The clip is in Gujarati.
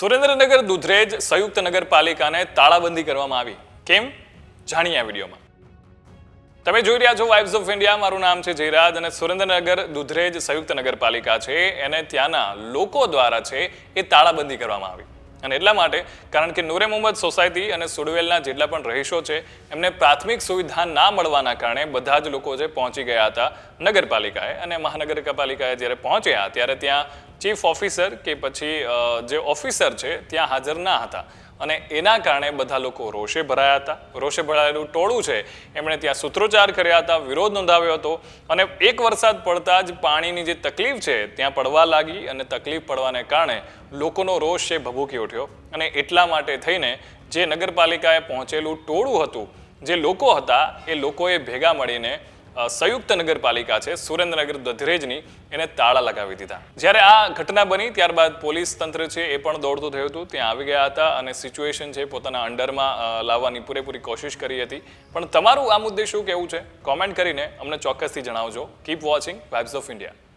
સુરેન્દ્રનગર દુધરેજ સંયુક્ત નગરપાલિકાને તાળાબંધી કરવામાં આવી. કેમ? જાણીએ આ વિડીયોમાં. તમે જોઈ રહ્યા છો વાઇબ્સ ઓફ ઇન્ડિયા મારું નામ છે જયરાજ અને સુરેન્દ્રનગર દુધરેજ સંયુક્ત નગરપાલિકા છે. એને ત્યાંના લોકો દ્વારા છે એ તાળાબંધી કરવામાં આવી. અને એટલા માટે, કારણ કે નૂરે મોહમ્મદ સોસાયટી અને સુડવેલના જેટલા પણ રહીશો છે, એમને પ્રાથમિક સુવિધા ના મળવાના કારણે બધા જ લોકો જે પહોંચી ગયા હતા નગરપાલિકાએ અને મહાનગરપાલિકાએ જ્યારે પહોંચ્યા, ત્યારે ત્યાં ચીફ ઓફિસર કે પછી જે ઓફિસર છે, ત્યાં હાજર ના હતા. અને એના કારણે બધા લોકો રોષે ભરાયા હતા. રોષે ભરાયેલું ટોળું છે, એમણે ત્યાં સૂત્રોચ્ચાર કર્યા હતા, વિરોધ નોંધાવ્યો હતો. અને એક વરસાદ પડતા જ પાણીની જે તકલીફ છે, ત્યાં પડવા લાગી અને તકલીફ પડવાને કારણે લોકોનો રોષ છે, ભભૂકી ઉઠ્યો. અને એટલા માટે થઈને જે નગરપાલિકાએ પહોંચેલું ટોળું હતું, જે લોકો હતા, એ લોકોએ ભેગા મળીને સંયુક્ત નગરપાલિકા છે, સુરેન્દ્રનગર દધરેજની, એને તાળા લગાવી દીધા. જ્યારે આ ઘટના બની, ત્યારબાદ પોલીસ તંત્ર છે, એ પણ દોડતું થયું હતું. ત્યાં આવી ગયા હતા અને સિચ્યુએશન છે, પોતાના અંડરમાં લાવવાની પૂરેપૂરી કોશિશ કરી હતી. પણ તમારું આ મુદ્દે શું કહેવું છે? કોમેન્ટ કરીને અમને ચોક્કસથી જણાવજો. Keep watching vibes of India